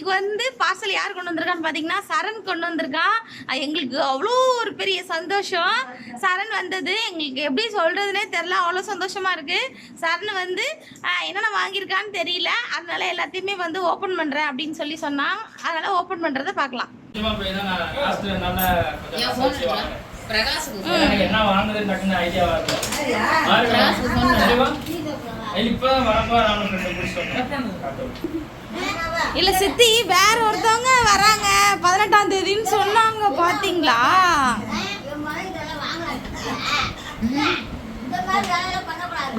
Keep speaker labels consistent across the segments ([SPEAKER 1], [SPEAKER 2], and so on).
[SPEAKER 1] இன்னைக்கு வந்து பார்சல் யார் கொண்டு வந்திருக்கான்னு பார்த்தீங்கன்னா சரண் கொண்டு வந்திருக்கான். அது எங்களுக்கு அவ்வளோ ஒரு பெரிய சந்தோஷம். சரண் வந்தது. எங்களுக்கு எப்படி சொல்றதுனே தெரில அவ்வளோ சந்தோஷமா இருக்கு. சரண் வந்து என்னென்ன வாங்கியிருக்கான்னு தெரியல. அதனால எல்லாத்தையுமே வந்து ஓப்பன் பண்ணுறேன் அப்படின்னு சொல்லி சொன்னான். அதனால ஓப்பன் பண்ணுறதை பார்க்கலாம்.
[SPEAKER 2] நான் என்ன வாங்குறதுன்னு டக்குன்னு. சரிவா? இது இப்பதான் வரும்போது நானும் இல்ல
[SPEAKER 1] இல்லை சித்தி வேற ஒருத்தவங்க வராங்க. பதினெட்டாம் தேதின்னு சொன்னாங்க பார்த்தீங்களா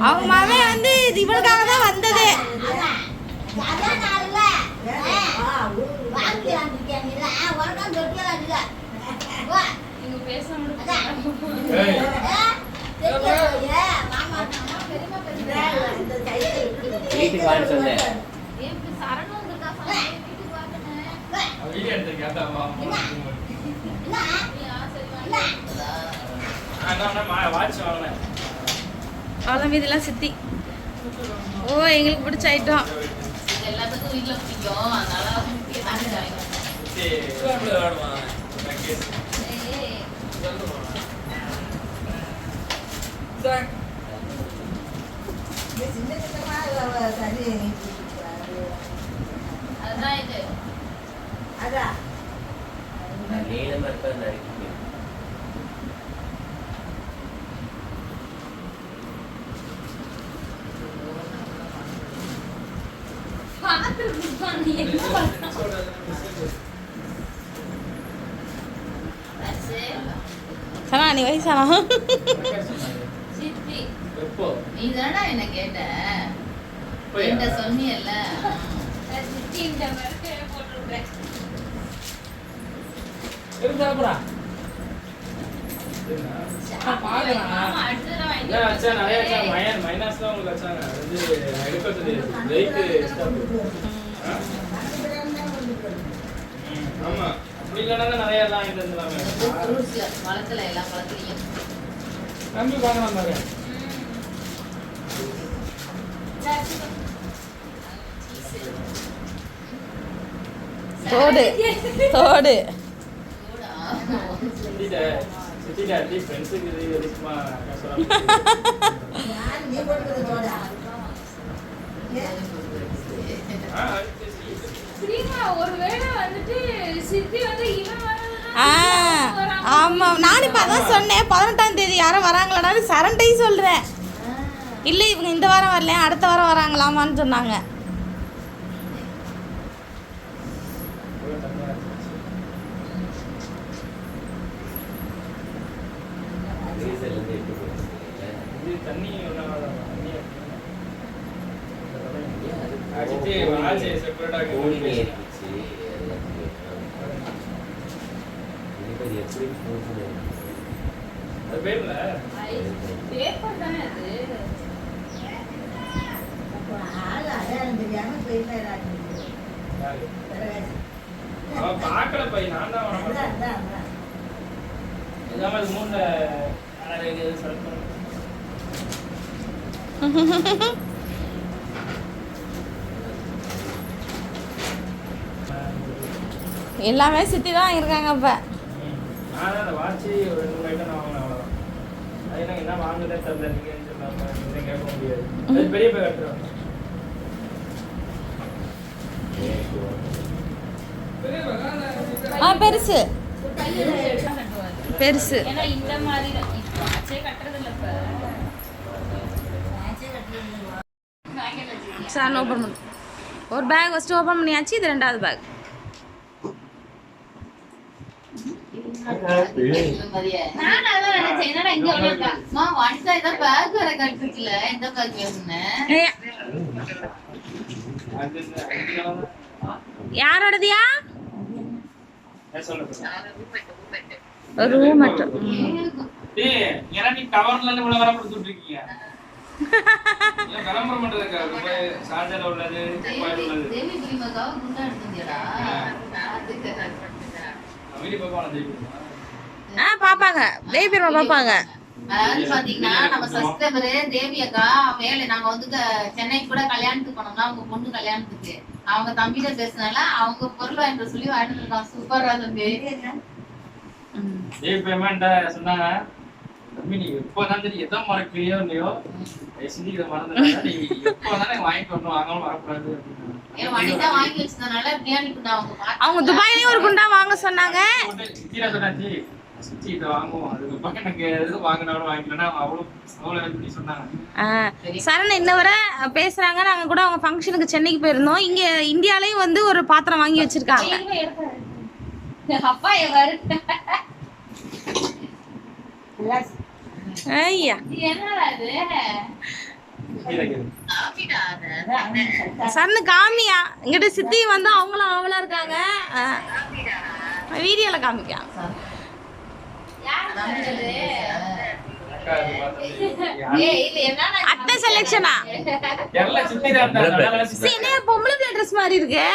[SPEAKER 1] அவங்க மகன் வந்து இவளுக்காக தான் வந்தது.
[SPEAKER 3] வீட்டுக்கு வாங்க சொன்னேன்.
[SPEAKER 2] அவன்
[SPEAKER 1] அவ்வளோ இதெல்லாம் சித்தி ஓ எங்களுக்கு பிடிச்ச ஐட்டம்
[SPEAKER 4] எல்லாத்துக்கும் பிடிக்கும் அதனால
[SPEAKER 2] சரி.
[SPEAKER 4] அதுதான் இது
[SPEAKER 3] நீளமா இருப்பா நறுக்கி
[SPEAKER 1] சனா நீ வயசானா
[SPEAKER 4] சித்தி? நீ தானடா என்ன கேட்ட
[SPEAKER 2] யா?
[SPEAKER 4] சொன்னியல்ல
[SPEAKER 2] வச்சாங்க. மைனஸ் மைனஸ்லாம் உங்களுக்கு வச்சாங்க. அது வந்து நான் எடுக்க தெரியாது. weight extra போகுது. ஆ? ம், ஆமா. அப்படி இல்லைன்னா தான் நிறைய எல்லாம் வாங்கிட்டு வந்துடலாமே.
[SPEAKER 4] ஃப்ரூட்ஸ்ல பழத்துல எல்லா பழத்துலயும்
[SPEAKER 2] நம்பி வாங்கலாம் பாரு.
[SPEAKER 1] தோடு தோடு
[SPEAKER 2] சித்திட்ட, சித்திட்ட at least friends க்கு இது வரைக்குமா கஷ்டம். ஆ, அடுத்து சித்தி.
[SPEAKER 5] ஒருவேளை வந்துட்டு சித்தி வந்து தோடு
[SPEAKER 1] தோடு ஆமாம் நான் இப்போ அதான் சொன்னேன் பதினெட்டாம் தேதி யாரும் வராங்களான்னு சரண்டையும் சொல்கிறேன் இல்லை இவங்க இந்த வாரம் வரல அடுத்த வாரம் வராங்களாமான்னு சொன்னாங்க
[SPEAKER 2] இவ்வளவு தனியா இருந்துச்சு.
[SPEAKER 3] ரீசல் இருந்து எடுத்து போயிருக்கீங்க
[SPEAKER 2] இது தண்ணி ஒன்றாதான் தண்ணி
[SPEAKER 3] ஏன் அது
[SPEAKER 2] அடிச்சு
[SPEAKER 3] எப்படி
[SPEAKER 2] அது பேர்ல
[SPEAKER 5] பேப்பர் தானே அது?
[SPEAKER 2] அவன் பார்க்கல பை நான் தான் மூணுல செலக்ட் பண்ணு
[SPEAKER 1] எல்லாமே சித்தி தான் இருக்காங்க இப்போ ஆ பெருசு. பெருசு.
[SPEAKER 5] ஏன்னா இந்த மாதிரி கட்டுறது இல்ல இப்ப.
[SPEAKER 1] சார் ஓப்பன் பண்ணு ஒரு பேக் ஃபஸ்ட்டு ஓப்பன் பண்ணியாச்சு இது ரெண்டாவது பேக் யாரோடதியா? ரூம் மட்டும்
[SPEAKER 2] விளம்பரம் பண்றதுக்கா ரொம்ப சார்ஜர் உள்ளது மொபைல்
[SPEAKER 4] தேவி-
[SPEAKER 2] உள்ளது.
[SPEAKER 4] தேவி பிரிமாக்காக குண்டா எடுத்திருந்தியாடா?
[SPEAKER 2] வீடியோ பார்ப்பாங்க திருப்பி
[SPEAKER 1] ஆ பார்ப்பாங்க பேபி பார்ப்பாங்க
[SPEAKER 4] அதாவது பாத்தீங்கன்னா நம்ம சப்ஸ்கிரைபரு தேவி அக்கா வேலை நாங்க வந்து சென்னைக்கு கூட கல்யாணத்துக்கு போனோம்னா அவங்க பொண்ணு கல்யாணத்துக்கு. அவங்க தம்பிகிட்ட பேசினால அவங்க பொருள் வாங்கிட்டு சொல்லி வாங்கிட்டு இருக்கான் சூப்பரா தம்பி.
[SPEAKER 2] சொன்னாங்க. தம்பி நீ எப்போதான் தெரியும் எதை மறக்கிறியோ இல்லையோ தயவு செஞ்சு இதை மறந்துடாத. நீ எப்போதானே வாங்கிட்டு வரணும் வாங்காம வரக்கூடாது
[SPEAKER 4] ஏன் வனிதா வாங்கி வச்சதுனால பிரியாணி குண்டா அவங்க
[SPEAKER 1] துபாயிலயும் ஒரு குண்டா வாங்க சொன்னாங்க.
[SPEAKER 2] சொன்னாச்சு
[SPEAKER 1] சரண் இன்ன வரை பேசுறாங்க. நாங்க கூட அவங்க ஃபங்க்ஷனுக்கு சென்னைக்கு போயிருந்தோம். இங்க இந்தியாலயும் வந்து ஒரு பாத்திரம் வாங்கி வச்சிருக்காங்க. ஐயா. சன்னு காமியா இங்கிட்ட சித்தி வந்து அவங்களும் அவளா இருக்காங்க வீடியோல காமிக்கா
[SPEAKER 4] தம்பி சொல்லு.
[SPEAKER 2] அக்கா, அது பார்த்தது.
[SPEAKER 4] ஏய், இது என்னன்னா
[SPEAKER 1] அட்டை செலெக்ஷனா பொம்பளை ட்ரெஸ் மாதிரி இருக்கு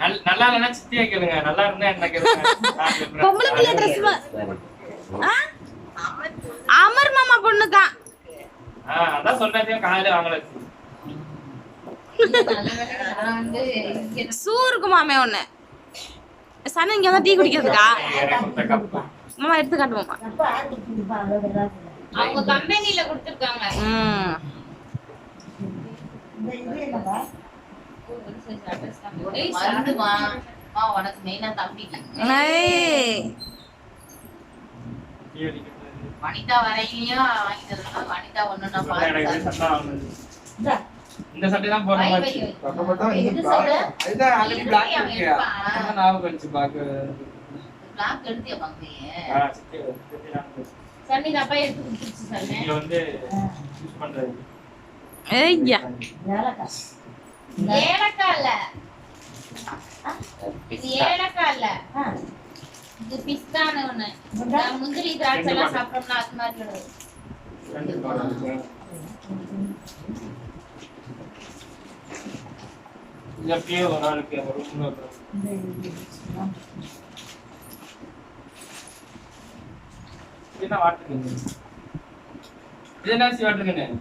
[SPEAKER 2] நல்லா இல்லைன்னா சித்தியை கேளுங்க. நல்லா இருந்தா என்ன கேளுங்க.
[SPEAKER 1] பொம்பளை பிள்ளை ட்ரெஸ் அமர் மாமா பொண்ணுக்கா
[SPEAKER 2] ஆ, அதான் சொன்னதையும் காலையில வாங்கல.
[SPEAKER 1] சூ இருக்குமாமே ஒண்ணு. சன்னு இங்க வந்து டீ குடிக்கிறதுக்கா. மாமா எடுத்து காட்டுவோமா
[SPEAKER 5] அவங்க கம்பெனில கொடுத்துருக்காங்க.
[SPEAKER 1] ம்.
[SPEAKER 4] உனக்கு மெயினா
[SPEAKER 2] அடிக்கிறது.
[SPEAKER 4] வனிதா வரையிலையும் வனிதா.
[SPEAKER 2] இந்த. சட்டை தான் மாதிரி? அதுதான் இருக்கு. அதான் ஞாபகம் வந்துச்சு.
[SPEAKER 4] பிளாக் எடுத்தியா
[SPEAKER 2] ஆ.
[SPEAKER 5] சன்னி எடுத்து
[SPEAKER 2] வந்து யூஸ் பண்றது.
[SPEAKER 1] ஐயா
[SPEAKER 5] ஏலக்காய் இல்ல. இது ஏலக்காய் இல்ல. இது பிஸ்தான்னு ஒண்ணு. முந்திரி திராட்சை எல்லாம் சாப்பிட்டோம்னா அது மாதிரி
[SPEAKER 2] ல இருக்கும். இது என்ன? இது என்ன gun?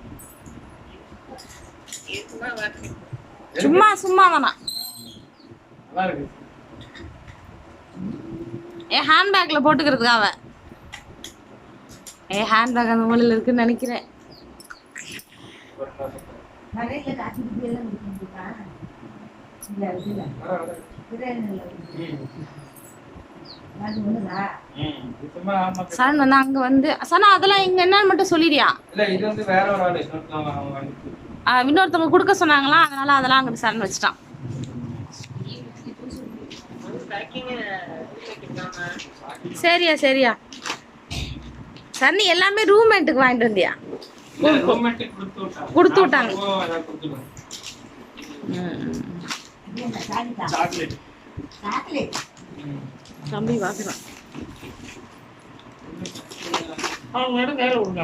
[SPEAKER 1] சும்மா சும்மா தானா
[SPEAKER 2] ஏ
[SPEAKER 1] என் ஹேண்ட்பேக்ல போட்டுக்கிறதுக்கு அவன் என் ஹேண்ட்பேக் அந்த மூலையில் இருக்குன்னு நினைக்கிறேன்.
[SPEAKER 2] ஒரு நிமிஷம்.
[SPEAKER 1] சரண் வந்து அங்க வந்து சனா அதெல்லாம் எங்க என்னன்னு மட்டும் சொல்லிடியா?
[SPEAKER 2] வேற இன்னொருத்தவங்க
[SPEAKER 1] கொடுக்க சொன்னாங்களா அதனால அதெல்லாம் அங்கிட்டு சரண் வச்சுட்டான். சரியா சரியா. சன்னி எல்லாமே ரூம்மேட்டுக்கு வாங்கிட்டு வந்தியா?
[SPEAKER 2] கொடுத்து விட்டாங்க.
[SPEAKER 1] தம்பி வாங்குறான்.
[SPEAKER 2] அவங்க நேரம் விடுங்க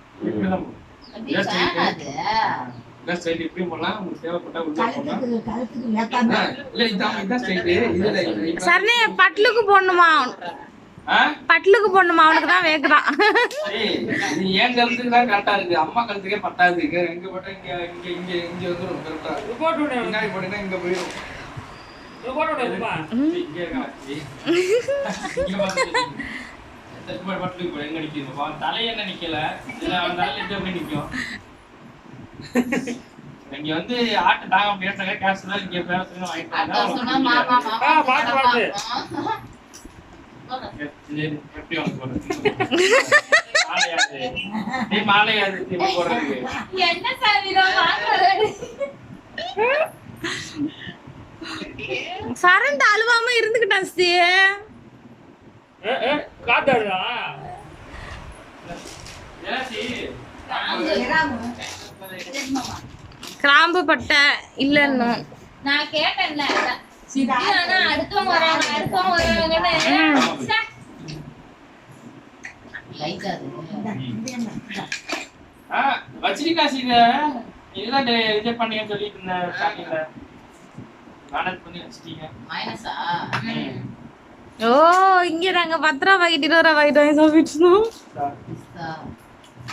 [SPEAKER 2] இப்படிதான் இதான் ஸ்டைல் இப்படி போடலாம்? உங்களுக்கு தேவைப்பட்டா உள்ள போடலாம். ஆ, இல்ல இதான் இதான் ஸ்டைல் இதுல இது-
[SPEAKER 1] சரணே பட்லுக்கு போடணுமா? பட்லுக்கு அவனுக்கு தான் வேக்குதான்.
[SPEAKER 2] இது என் கழுத்துக்கு தான் கரெக்டா இருக்கு? அம்மா கழுத்துக்கே பத்தாது. இங்க இங்க போட்டா இங்க இங்க இங்க இங்க வந்துரும். கரெக்டா பின்னாடி போட்டீங்கன்னா இங்க போயிடும். இங்க பாத்து தட்டுப்பாடு எங்க நிக்குது? அவன் தலை என்ன நிக்கல இதுல அவன் தலையில எப்படி நிக்கும் இங்க வந்து ஆட்டு தாங்க பேசுறாங்க கேஷ் தான் இங்க பேசுறேன்னு வாங்கிட்டு
[SPEAKER 4] அக்கா சொன்னா
[SPEAKER 2] சரி, எப்படி உனக்கு போடுறது? மாலையாது.
[SPEAKER 5] என்ன
[SPEAKER 1] அழுவாம இருந்துகிட்டான் சி
[SPEAKER 2] காத்தாடுதா?
[SPEAKER 1] கிராம்பு பட்டை இல்லைன்னு
[SPEAKER 5] நான் கேட்டேன்ல அடுத்தவங்க வராங்க அடுத்தவங்க வராங்கன்னு
[SPEAKER 2] வச்சிருக்கா சீத. இதுதான் டே- இது பண்ணீங்கன்னு சொல்லிட்டு இருந்தேன் starting ல. manage பண்ணி வச்சிட்டீங்க.
[SPEAKER 4] மைனஸா
[SPEAKER 2] ம்.
[SPEAKER 1] ஓ இங்க நாங்க பத்து ரூபா பாக்கெட் இருபது ரூபா பாக்கெட் வாங்கி சாப்பிட்டு இருந்தோம்.
[SPEAKER 4] பிஸ்தா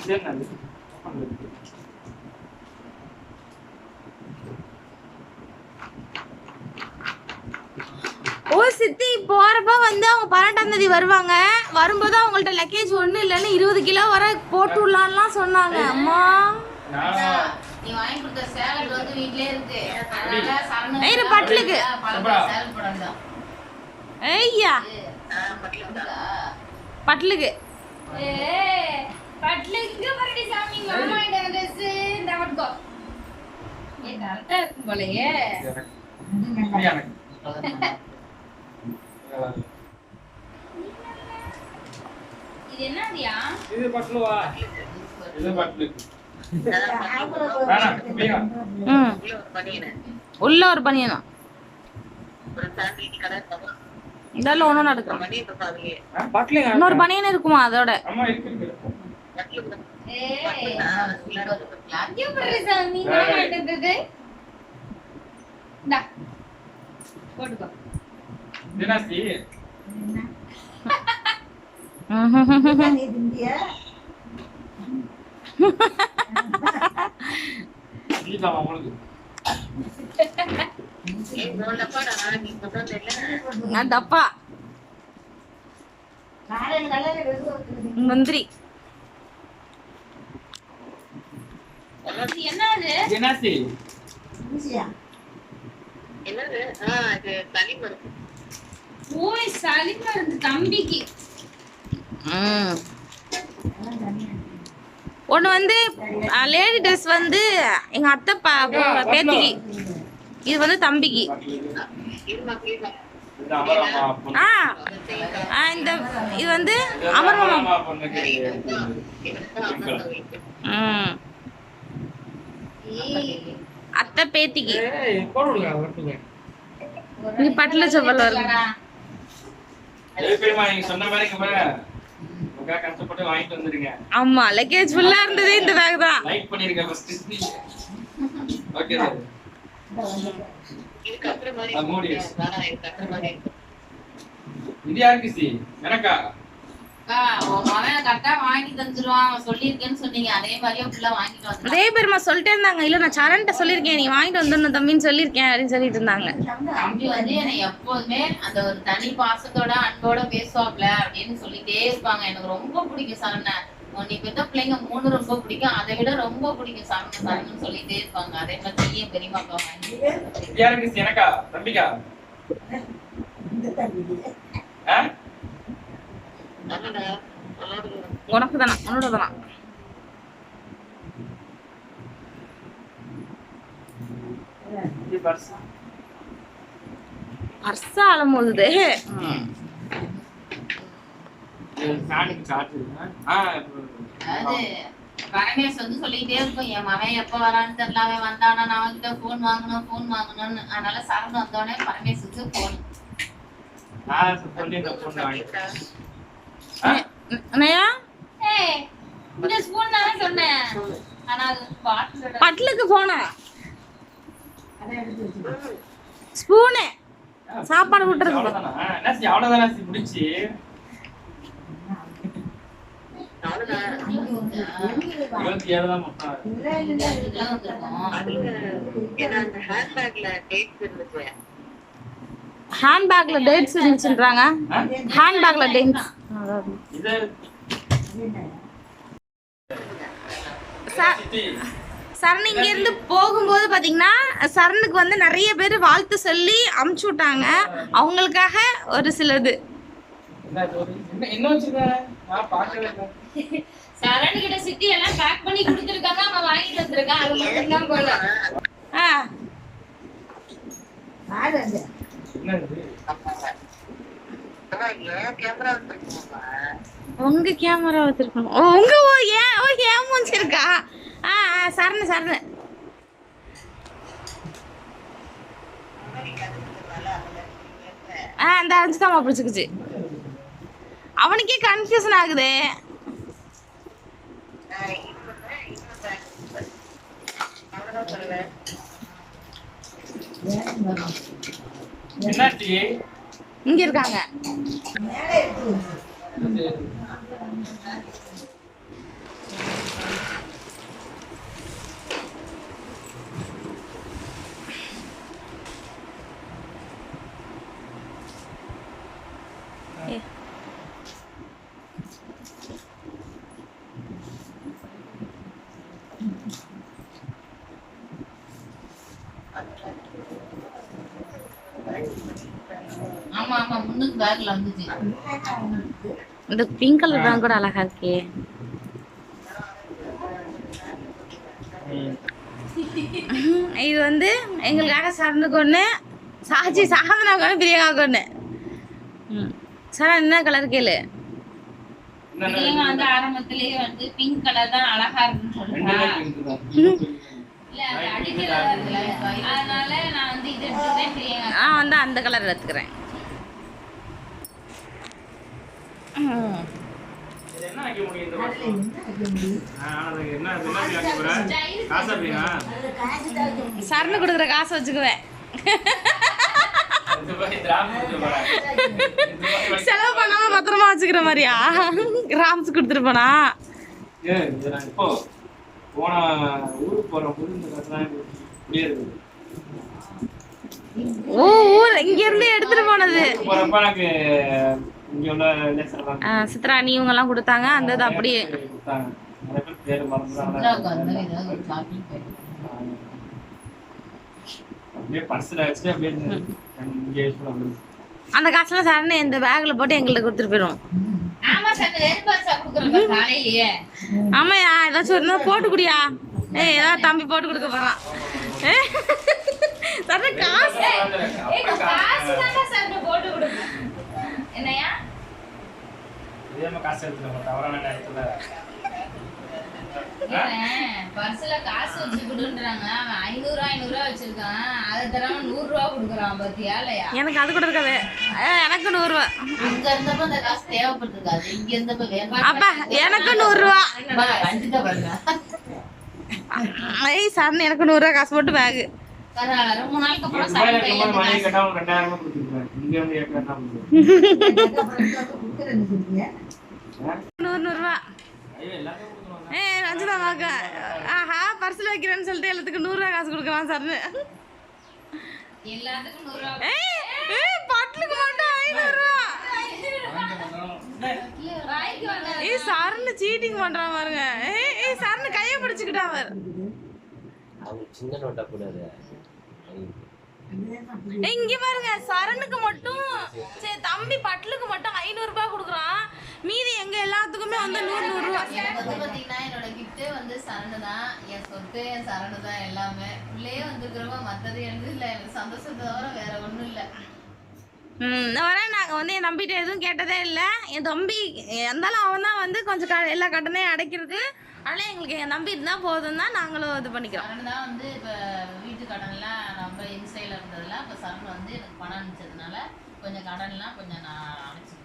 [SPEAKER 2] இது என்னது?
[SPEAKER 1] ஓ சித்தி போறப்ப வந்து அவங்க பன்னெண்டாம் தேதி வருவாங்க. வரும்போது அவங்கள்ட்ட லக்கேஜ் ஒண்ணு இல்லைன்னு இருபது கிலோ வர போட்டு விடலான்லாம் சொன்னாங்க. அம்மா.
[SPEAKER 4] நீ வாங்கி கொடுத்த சேலட் வந்து வீட்லயே இருக்கு. அதனால சரணு
[SPEAKER 1] ஏய்,
[SPEAKER 4] தான்
[SPEAKER 1] ஐயா
[SPEAKER 4] பட்லுக்கா
[SPEAKER 5] இருக்கும் போலயே.
[SPEAKER 2] இது.
[SPEAKER 5] இது
[SPEAKER 2] பட்லுவா இது
[SPEAKER 1] உள்ள ஒரு பனியனா இதெல்லாம் ஒன்றும் நடக்கும் இன்னொரு பனியன் இருக்குமா அதோட?
[SPEAKER 2] அம்மா இருக்கு இருக்கு
[SPEAKER 5] ஏய்
[SPEAKER 4] கிளாத்
[SPEAKER 5] எப்படி சாமி மாமா எடுத்தது இந்தா போட்டுக்கோ
[SPEAKER 2] தினாசி
[SPEAKER 1] டப்பா மந்திரி
[SPEAKER 5] இது என்னது
[SPEAKER 2] தினாசி
[SPEAKER 5] ஓய் சளி மருந்து தம்பிக்கு
[SPEAKER 1] ஒன்று வந்து லேடி ட்ரெஸ் வந்து எங்கள் அத்தை பா பேத்திக்கு இது வந்து தம்பிக்கு. ஆ ஆ, இந்த இது வந்து
[SPEAKER 2] அமரம்மா.
[SPEAKER 1] ம். அத்தை பேத்திக்கு. நீ பட்டுல செவ்வல் வரும் ஆமா லக்கேஜ் ஃபுல்லா இருந்ததே இந்த பேக் தான்.
[SPEAKER 2] இது யாருக்கு சி எனக்கா?
[SPEAKER 4] அதே மாதிரியே ஃபுல்லா வாங்கிட்டு வந்தான்.
[SPEAKER 1] அதே பெருமா சொல்லிட்டே இருந்தாங்க. இல்ல நான் சரண்ட்ட சொல்லியிருக்கேன். நீ வாங்கிட்டு வந்துடணும் தம்பின்னு சொல்லியிருக்கேன் அப்படின்னு சொல்லிட்டு இருந்தாங்க.
[SPEAKER 4] தம்பி வந்து என்னை எப்போதுமே அந்த ஒரு தனி பாசத்தோட அன்போட பேசுவாப்ல அப்படின்னு சொல்லிட்டே இருப்பாங்க. எனக்கு ரொம்ப பிடிக்கும் சரண நீ பெத்த பிள்ளைங்க மூணு ரொம்ப பிடிக்கும். அதை விட ரொம்ப பிடிக்கும் சரண சரணன்னு சொல்லிட்டே இருப்பாங்க. அதே மாதிரி நீயும் பெரியமாக்கா
[SPEAKER 2] யாருக்கு எனக்கா? தம்பிக்கா?
[SPEAKER 1] உனக்கு தானா உன்னோட
[SPEAKER 2] பர்ஸா
[SPEAKER 1] அலமோதுது
[SPEAKER 2] ஃபேனுக்கு சார்ஜ் இருக்கா ஆ இப்போ-
[SPEAKER 4] அதாவது பரமேஷ் வந்து சொல்லிட்டே இருக்கும் என் மகன் எப்ப வரான்னு தெரியல அவன் வந்தானா நான் அவன்கிட்ட போன் வாங்கணும் போன் வாங்கணும்னு. அதனால சரண் வந்தோடனே பரமேஷுக்கு போன்
[SPEAKER 2] சொல்லி இந்த பொண்ணு வாங்கிட்டேன் ஆ?
[SPEAKER 1] அண்ணையா
[SPEAKER 5] ஏய் இந்த ஸ்பூன் தானே சொன்னேன் ஆனா அது பாட்டிலோட
[SPEAKER 1] பட்லுக்கு போனேன் ஸ்பூனு சாப்பாடு விட்டுறது
[SPEAKER 2] அவ்வளவுதானா? என்ன சி, அவ்வளவுதானா சி, முடிஞ்சுச்சு? இருபத்தி ஏழு தான்
[SPEAKER 1] ஹேண்ட்பேக்ல டேட்ஸ் இருந்துச்சுன்றாங்க ஹேண்ட்பேக்ல டேட்ஸ் சரண் இங்க இருந்து போகும்போது பாத்தீங்கன்னா சரணுக்கு வந்து நிறைய பேர் வாழ்த்து சொல்லி அமுச்சு விட்டாங்க. அவங்களுக்காக ஒரு சிலது.
[SPEAKER 2] என்ன இது ஒரு- என்ன- என்ன வச்சிருக்க? நான் பார்க்கவே இல்லை.
[SPEAKER 5] சரண் கிட்ட சிட்டி எல்லாம் பேக் பண்ணி கொடுத்துருக்காங்க அவன் வாங்கிட்டு வந்திருக்கான் அது மட்டும் தான் போல
[SPEAKER 1] ஆ? உங்க கேமரா வச்சிருக்கணும். உங்க ஓ ஏன் ஓ ஏன் மூஞ்சி இருக்கா? ஆ ஆ, சரணு சரணு. ஆ அந்த அஞ்சு தான் பிடிச்சிக்குச்சு அவனுக்கே கன்ஃபியூஷன் ஆகுது. இங்க இருக்காங்க ஏ.
[SPEAKER 4] ஆமா ஆமா முன்னுக்கு பேக்ல வந்துச்சு.
[SPEAKER 1] இந்த பிங்க் கலர் தான் கூட அழகா இருக்கே. இது வந்து எங்களுக்காக சரணுக்கு ஒன்று சாச்சி சாதனாவுக்கு ஒன்று பிரியாவுக்கு ஒன்று ம். சரண் என்ன கலர் கேளு.
[SPEAKER 4] பிரியங்கா வந்து ஆரம்பத்திலேயே வந்து பிங்க் கலர் தான் அழகா இருக்குன்னு அடிக்கல அதனால நான் வந்து இது பிரியங்கா.
[SPEAKER 1] நான் வந்து அந்த கலர் எடுத்துக்கிறேன் ம்.
[SPEAKER 2] இது என்ன வைக்க முடியும் இந்த வருஷம்? ஆ, அது என்ன அது என்ன வைக்க போற? காசா பிரியா?
[SPEAKER 1] சரணு கொடுக்குற காசு வச்சுக்குவேன். செலவு பண்ணாம பத்திரமா வச்சுக்கிற மாதிரியா? ராம்ஸ் கொடுத்துட்டு போனா
[SPEAKER 2] போன ஊருக்கு போற
[SPEAKER 1] ஊர் இங்க இருந்து எடுத்துட்டு போனது. சித்ரா நீ இவங்க எல்லாம் கொடுத்தாங்க அந்த இது அப்படியே.
[SPEAKER 2] கொடுத்தாங்க. நிறைய பேர் பேரு
[SPEAKER 4] சித்ராவுக்கு அந்த
[SPEAKER 1] காசுலாம் சரணு இந்த பேக்ல போட்டு எங்கள்ட்ட கொடுத்துட்டு போயிடும். ஆமாயா ஏதாச்சும் இருந்தா போட்டு குடியா. ஏய் ஏதாவது தம்பி போட்டு கொடுக்க போறான். சரணு காசு.
[SPEAKER 5] என்னையா
[SPEAKER 2] இதே மாதிரி காசு எடுத்துக்க தவறான நேரத்துல.
[SPEAKER 4] பர்ஸ்ல காசு வச்சு கொடுன்றாங்க. அவன் ஐநூறு ஐநூறு ரூபா வச்சிருக்கான். அதை தராம நூறு ரூபா கொடுக்குறான் பாத்தியா இல்லையா?
[SPEAKER 1] எனக்கு அது கூட இருக்காது. எனக்கு நூறுரூவா.
[SPEAKER 4] அங்க இருந்தப்ப அந்த காசு தேவைப்பட்டிருக்காது. இங்க இருந்தப்ப வேணும்
[SPEAKER 1] அப்பா எனக்கு நூறுரூவா.
[SPEAKER 4] கண்டிப்பா பாருங்க
[SPEAKER 1] ஐய் எனக்கு நூறுரூவா காசு போட்டு பேகு
[SPEAKER 4] ரொம்ப நாளைக்கு அப்புறம்
[SPEAKER 1] நூறு நூறுரூவா ஏய் ரஞ்சிதா வாக்க ஆஹா பர்ஸில் வைக்கிறேன்னு சொல்லிட்டு எல்லாத்துக்கும் நூறுரூவா காசு ஏய் ஏய் பட்லுக்கு மட்டும் ஐநூறுரூவா. ஏய் சரணு சீட்டிங் பண்றான் பாருங்க. ஏய் ஏய் சரணு கையை பிடிச்சுக்கிட்டா அவர்.
[SPEAKER 3] சின்ன நோட்டா கூடாது
[SPEAKER 1] இங்க பாருங்க சரணுக்கு மட்டும் சரி தம்பி பட்லுக்கு மட்டும் ஐநூறு ரூபாய் கொடுக்குறான். மீதி எங்க எல்லாத்துக்குமே வந்து நூறு நூறு ரூபா.
[SPEAKER 4] எனக்கு வந்து பாத்தீங்கன்னா என்னோட gift வந்து சரணு தான் என் சொத்து என் சரணு தான் எல்லாமே. உள்ளே வந்துருக்கிறவங்க மத்தது எனக்கு இல்ல. எனக்கு சந்தோஷத்தை தவிர வேற ஒண்ணும் இல்ல.
[SPEAKER 1] இந்த நாங்கள் வந்து என் தம்பிகிட்ட எதுவும் கேட்டதே இல்லை. என் தம்பி இருந்தாலும் அவன் தான் வந்து கொஞ்சம் க எல்லா கடனையும் அடைக்கிறது அதனால் எங்களுக்கு என் தம்பி இருந்தால் போதும் தான் நாங்களும் இது பண்ணிக்கிறோம்.
[SPEAKER 4] சரணு தான் வந்து இப்ப வீட்டு கடன்லாம் ரொம்ப இன்சைல இருந்ததுல இப்ப சரணு வந்து எனக்கு பணம் அனுப்பிச்சதுனால கொஞ்சம் கடன்லாம் கொஞ்சம் நான் அடைச்சு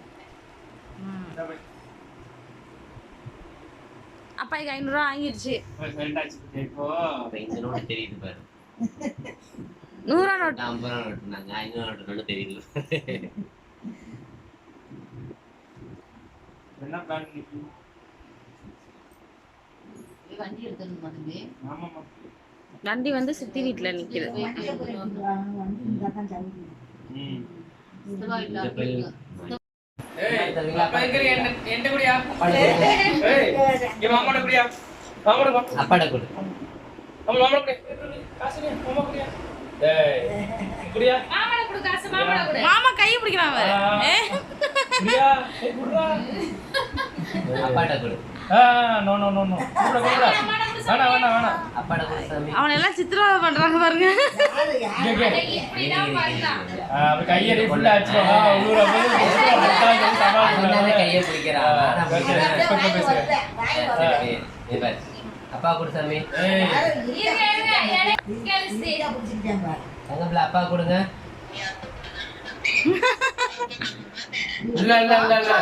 [SPEAKER 1] அப்பாய்க்கு ஐநூறுரூவா வாங்கிடுச்சு
[SPEAKER 2] இப்போ
[SPEAKER 3] இந்த நோட்டு தெரியுது பாரு.
[SPEAKER 1] நூறுரூவா நோட்டு.
[SPEAKER 3] ஐம்பது ரூபா நோட்டு நாங்க ஐநூறு நோட்டு நோட்டு தெரியுது.
[SPEAKER 2] என்ன பிளான்
[SPEAKER 4] வண்டி வந்து
[SPEAKER 2] ஆமாம்மா.
[SPEAKER 1] வண்டி வந்து சித்தி வீட்டில்
[SPEAKER 3] கொடு.
[SPEAKER 2] மாமா மாமாட குடி. காசு நீ மாமா குடியா? ஏய் குடியா?
[SPEAKER 5] மாமலை கொடு காசு மாமலை கொடு.
[SPEAKER 1] மாமா கையை பிடிக்கிறான்
[SPEAKER 3] அப்பாட்ட கொடு.
[SPEAKER 2] நோ நோ நோ நோ
[SPEAKER 3] அப்பாட கொடு சாமி
[SPEAKER 1] அவனை எல்லாம் சித்திரவதை பண்றாங்க பாருங்க
[SPEAKER 2] இங்க இங்க.
[SPEAKER 5] இப்படிதான் பண்ணலாம்
[SPEAKER 2] ஆ, அப்படி கையை ஃபுல்லா வச்சுக்கோங்க உள்ளூர போய்
[SPEAKER 3] கையை பிடிக்கிறான். அப்பா கொடு சாமி. தங்கப்பிள்ள அப்பா கொடுங்க
[SPEAKER 2] இல்ல இல்ல இல்ல இல்ல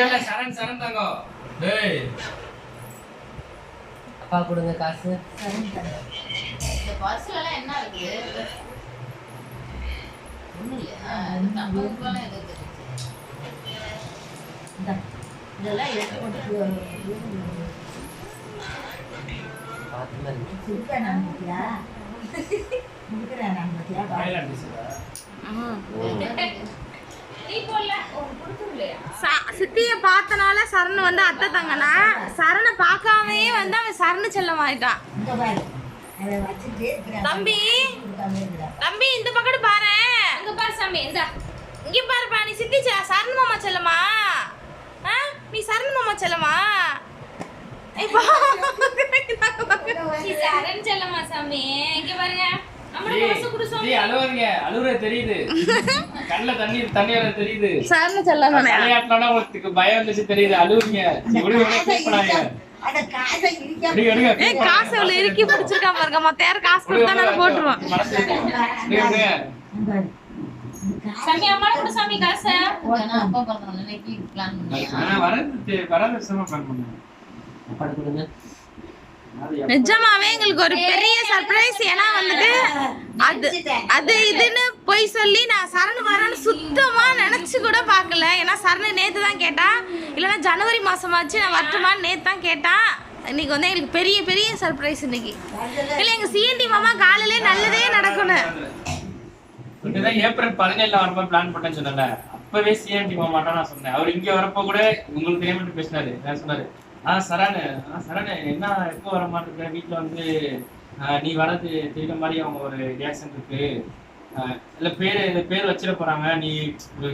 [SPEAKER 2] இல்ல சரண் சரண் தங்கம்
[SPEAKER 3] அப்பா கொடுங்க காசு.
[SPEAKER 4] இந்த பர்ஸ்ல எல்லாம் என்ன இருக்கு ஒண்ணும் இல்லையா? இது நம்ம ஊர்ல ஏதோ தெரியுது
[SPEAKER 3] பார்த்து
[SPEAKER 1] சித்திய பார்த்தனால சரண் வந்து அத்தை தங்கனா. சரணை பார்க்காமே வந்து அவன் சரணு செல்லமாயிட்டான் தம்பி தம்பி இந்த பக்கம் பாரு.
[SPEAKER 5] அங்க பாரு சாமி இந்தா.
[SPEAKER 1] இங்க பாருப்பா நீ சித்தி செ- சரண் மாமா செல்லமா? ஆ? நீ சரண் மாமா செல்லமா?
[SPEAKER 5] சரண் செல்லம்மா சாமி இங்க பாருங்க.
[SPEAKER 2] தலையாட்டினா உங்களுக்கு பயம் வந்துச்சு தெரியுது. அழுவுறீங்க.
[SPEAKER 1] காசு இவ்வளவு இறுக்கி பிடிச்சிருக்கான் பாருங்க மத்த யாரும் காசு கொடுத்தா
[SPEAKER 2] எடுங்க
[SPEAKER 5] சாமி அம்மா கொடு சாமி காசை.
[SPEAKER 4] அப்பா பிறந்த நினைக்கி பிளான் பண்ணி
[SPEAKER 2] ஆனா வரது வரது விஷயமா பிளான் பண்ணுங்க
[SPEAKER 3] அப்பா கொடுங்க
[SPEAKER 2] அது எப்ப-
[SPEAKER 1] நிஜமாவே எங்களுக்கு ஒரு பெரிய சர்ப்ரைஸ் ஏன்னா வந்துட்டு அது அது இதுன்னு போய் சொல்லி நான் சரண் வரேன்னு சுத்தமா நினைச்சு கூட பார்க்கல. ஏன்னா சரண் நேத்து தான் கேட்டா இல்லைன்னா ஜனவரி மாசமாச்சு நான் வரட்டுமான்னு நேத்து தான் கேட்டான் இன்னைக்கு வந்து எங்களுக்கு பெரிய பெரிய சர்ப்ரைஸ் இன்னைக்கு. இல்ல எங்க சிஎன்டி மாமா காலையிலே நல்லதே நடக்கணும்.
[SPEAKER 2] ஏப்ரல் பதினேழுல வரும்போது பிளான் பண்ணேன்னு சொன்னல அப்பவே சிஎன்டி மாமாட்டா நான் சொன்னேன். அவர் இங்க வரப்போ கூட உங்களுக்கு தெரியாம பேசினாரு. நான் சொன்னாரு ஆ சரணு. ஆ சரணு என்ன எப்போ வர மாட்டேங்கிற வீட்டுல வந்து நீ வரது தெரியுற மாதிரி அவங்க ஒரு ரியாக்ஷன் இருக்கு. இல்ல பேர் இந்த பேர் வச்சிட போறாங்க. நீ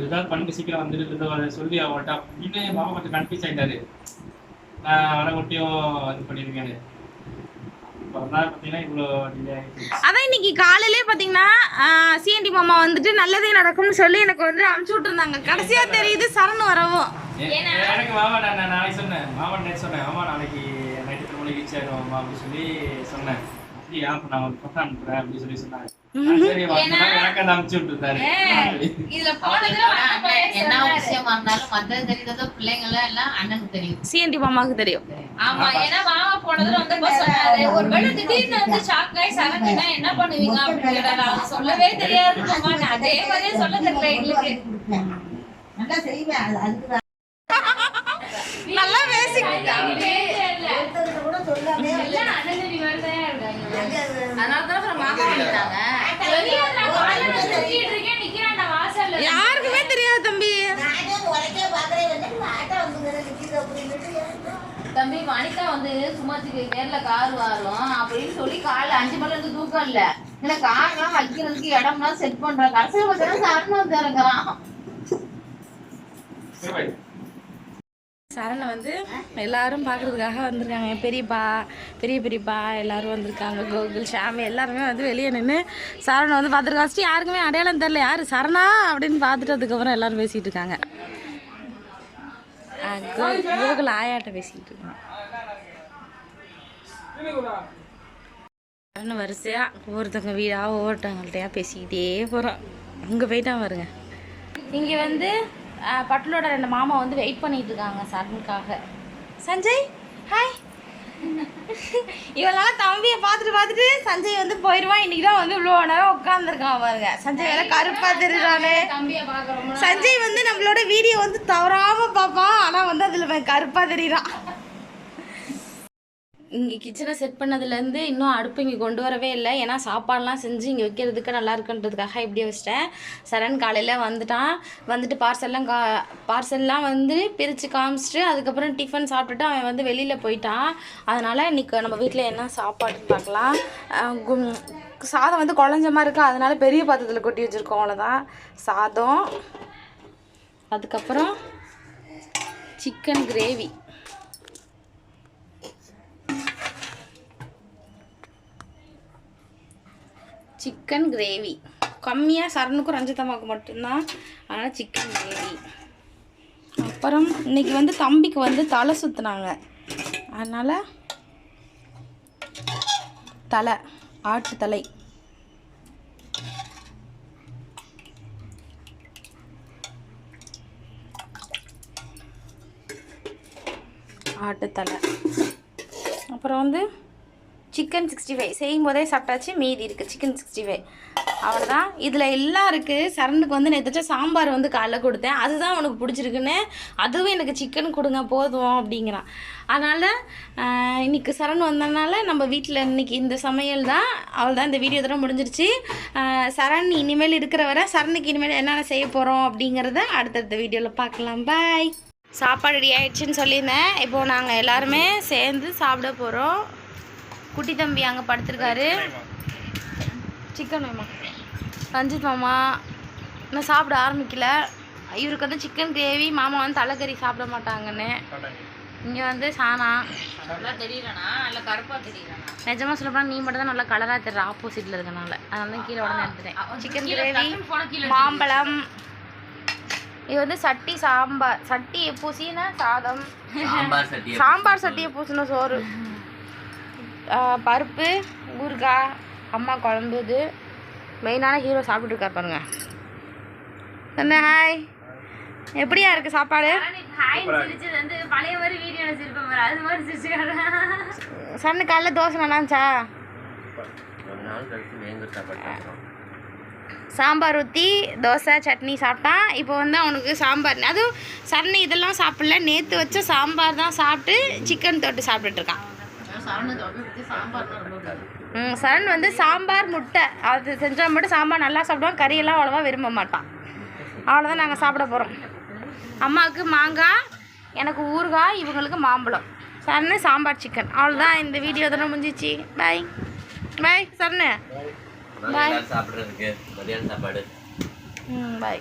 [SPEAKER 2] ஏதாவது பண்ணிட்டு சீக்கிரம் வந்துட்டு சொல்லி அவங்கள்ட்ட அப்படின்னு மாமா கொஞ்சம் கன்ஃபியூஸ் ஆயிட்டாரு. நான் வர மட்டும் இது ஆயிடுச்சு
[SPEAKER 1] அதான் இன்னைக்கு காலையிலே பாத்தீங்கன்னா சிஎன்டி மாமா வந்துட்டு நல்லதே நடக்கும்னு சொல்லி எனக்கு வந்து அனுப்பிச்சு விட்டுருந்தாங்க. கடைசியா தெரியுது சரண் வரவும்.
[SPEAKER 2] எனக்கு மாமா நான் நாளைக்கு சொன்னேன். மாமா நேற்று சொன்னேன். மாமா நாளைக்கு நைட்டு எத்தனை மணிக்கு ரீச் ஆயிடும் அப்படின்னு சொல்லி சொன்னேன். அப்படியா? அப்ப நான் ஒரு பக்கம் அனுப்புறேன் அப்படின்னு சொல்லி சொன்னாங்க ஆ, சரி மாமா, எனக்கு அதை அனுப்பிச்சு விட்டுருந்தாரு
[SPEAKER 5] இதுல போனதுல
[SPEAKER 4] அண்ணன் என்ன விஷயமா இருந்தாலும் மத்தது தெரியாத பிள்ளைங்க எல்லாம் எல்லாம் அண்ணனுக்கு தெரியும்.
[SPEAKER 1] சிஎன்டி மாமாவுக்கு தெரியும்.
[SPEAKER 5] ஆமா. ஏன்னா மாமா போனதுல வந்து இப்ப சொன்னாரு. ஒருவேளை திடீர்னு வந்து ஷாக் ஆகி சரக்குனா என்ன பண்ணுவீங்க அப்படின்னு சொல்லவே தெரியாது மாமா. நான் அதே மாதிரியே சொல்ல தெரியல எங்களுக்கு.
[SPEAKER 6] நல்லா செய்வேன். அது-
[SPEAKER 1] யாருக்குமே தெரியாது தம்பி.
[SPEAKER 4] தம்பி வனிதா வந்து சும்மாச்சுக்கு நேர்ல கார் வரும் அப்படின்னு சொல்லி காலைல அஞ்சு மணில இருந்து தூக்கம் இல்ல. இல்ல கார்லாம் வைக்கிறதுக்கு இடம்லாம் செட் பண்றாங்க. கடைசியில் பார்த்தீங்கன்னா சரணம் வந்து இறங்குறான்
[SPEAKER 2] சரி,
[SPEAKER 1] சரணை வந்து எல்லாரும் பார்க்கறதுக்காக வந்திருக்காங்க. பெரியப்பா பெரிய பெரியப்பா எல்லாரும் வந்திருக்காங்க. கோகுல் ஷாமி எல்லாருமே வந்து வெளியே நின்று சரணை வந்து பார்த்துருக்கா ஃபஸ்ட்டு யாருக்குமே அடையாளம் தெரில யார்? சரணா அப்படின்னு பார்த்துட்டு அதுக்கப்புறம் எல்லாரும் பேசிகிட்டு இருக்காங்க. கோகுல் ஆயாட்ட பேசிக்கிட்டு இருக்காங்க. சரண் வரிசையாக ஒவ்வொருத்தவங்க வீடாக ஒவ்வொருத்தவங்கள்ட்டையாக பேசிக்கிட்டே போகிறோம் அங்கே போயிட்டான் வருங்க இங்கே வந்து பட்டலோட ரெண்டு மாமா வந்து வெயிட் பண்ணிட்டு இருக்காங்க சரணுக்காக சஞ்சய் ஹாய் இவனால தம்பியை பார்த்துட்டு பார்த்துட்டு சஞ்சய் வந்து போயிடுவான் இன்னைக்கு தான் வந்து இவ்வளோ நேரம் உட்காந்துருக்கான் பாருங்க. சஞ்சய் வேற கருப்பாக தெரியுறானே. சஞ்சய் வந்து நம்மளோட வீடியோ வந்து தவறாமல் பார்ப்பான். ஆனால் வந்து அதில் கருப்பாக தெரியுறான். இங்கே கிச்சனை செட் பண்ணதுலேருந்து இன்னும் அடுப்பு இங்கே கொண்டு வரவே இல்லை. ஏன்னா சாப்பாடெலாம் செஞ்சு இங்கே வைக்கிறதுக்கு நல்லா இருக்குன்றதுக்காக இப்படியே வச்சிட்டேன். சரண் காலையில் வந்துட்டான். வந்துட்டு பார்சல்லாம் கா பார்சல்லாம் வந்து பிரித்து காமிச்சிட்டு அதுக்கப்புறம் டிஃபன் சாப்பிட்டுட்டு அவன் வந்து வெளியில் போயிட்டான். அதனால் இன்றைக்கி நம்ம வீட்டில் என்ன சாப்பாடுன்னு பார்க்கலாம். சாதம் வந்து குழஞ்சமாக இருக்கா? அதனால் அதனால பெரிய பாத்திரத்தில் கொட்டி வச்சுருக்கோம். அவ்வளோதான் சாதம் அதுக்கப்புறம் சிக்கன் கிரேவி சிக்கன் கிரேவி. கம்மியாக சரணுக்கும் ரஞ்சிதம்மாவுக்கு மட்டும்தான். அதனால் சிக்கன் கிரேவி. அப்புறம் இன்னைக்கு வந்து தம்பிக்கு வந்து தலை சுற்றுனாங்க அதனால் தலை ஆட்டு தலை. ஆட்டுத்தலை அப்புறம் வந்து சிக்கன் சிக்ஸ்டி ஃபைவ். செய்யும் போதே சாப்பிட்டாச்சு மீதி இருக்குது சிக்கன் சிக்ஸ்டி ஃபைவ். அவ்வளோதான் இதில் எல்லாம் இருக்குது சரணுக்கு வந்து நேற்று சாம்பார் வந்து காலைல கொடுத்தேன். அதுதான் உனக்கு பிடிச்சிருக்குன்னு. அதுவும் எனக்கு சிக்கன் கொடுங்க போதும் அப்படிங்கிறான். அதனால் இன்றைக்கி இன்னைக்கு சரண் வந்தனால நம்ம வீட்டில் இன்னைக்கு இந்த சமையல் தான். அவ்வளோதான் இந்த வீடியோ தடவை முடிஞ்சிருச்சு. சரண் இனிமேல் இருக்கிற வரை சரணுக்கு இனிமேல் என்னென்ன செய்ய போகிறோம் அப்படிங்கிறத அடுத்தடுத்த வீடியோவில் பார்க்கலாம். பாய். சாப்பாடு ரெடி ஆகிடுச்சின்னு சொல்லியிருந்தேன். இப்போது நாங்கள் எல்லாருமே சேர்ந்து சாப்பிட போகிறோம் குட்டி தம்பி அங்கே படுத்திருக்காரு. சிக்கன் வேமா. ரஞ்சித் மாமா இன்னும் சாப்பிட ஆரம்பிக்கல. இவருக்கு வந்து சிக்கன் கிரேவி மாமா வந்து தலைக்கறி சாப்பிட மாட்டாங்கன்னு. இங்கே வந்து சானா
[SPEAKER 4] நல்லா தெரியலனா நல்ல
[SPEAKER 1] நிஜமாக சொல்லப்போனால் நீ மட்டும் தான் நல்லா கலராக தெரியுற ஆப்போசிட்டில் இருக்கனால. அதனால தான் கீழே உடனே எடுத்துட்டேன். சிக்கன் கிரேவி மாம்பழம். இது வந்து சட்டி சாம்பார். சட்டி பூசின சாதம்.
[SPEAKER 3] சாம்பார் சட்டி
[SPEAKER 1] சாம்பார் சட்டியை பூசின சோறு. பருப்பு ஊறுகாய் அம்மா குழம்பு இது. மெயினான ஹீரோ சாப்பிட்டுருக்கார் பாருங்க. என்ன ஹாய் எப்படியா இருக்கு சாப்பாடு? சன்னு காலைல தோசை நல்லா இருந்துச்சா? சாம்பார் ஊற்றி தோசை சட்னி சாப்பிட்டான் இப்போ வந்து அவனுக்கு சாம்பார். அதுவும் சரணி இதெல்லாம் சாப்பிடல. நேற்று வச்ச சாம்பார் தான் சாப்பிட்டு சிக்கன் தொட்டு சாப்பிட்டுட்டு
[SPEAKER 4] சரணு.
[SPEAKER 1] ம், வந்து சாம்பார் முட்டை. அது செஞ்சால் மட்டும் சாம்பார் நல்லா சாப்பிடுவான். கறியெல்லாம் அவ்வளோவா விரும்ப மாட்டான். அவ்வளோதான் நாங்கள் சாப்பிட போகிறோம் அம்மாவுக்கு மாங்காய் எனக்கு ஊறுகாய் இவங்களுக்கு மாம்பழம். சரணு சாம்பார் சிக்கன். அவ்வளோதான் இந்த வீடியோ தானே முடிஞ்சிச்சு. பாய் பாய் சரணு.
[SPEAKER 3] எல்லாரும் சாப்பிட்றதுக்கு மதியானம் சாப்பாடு.
[SPEAKER 1] ம் பாய்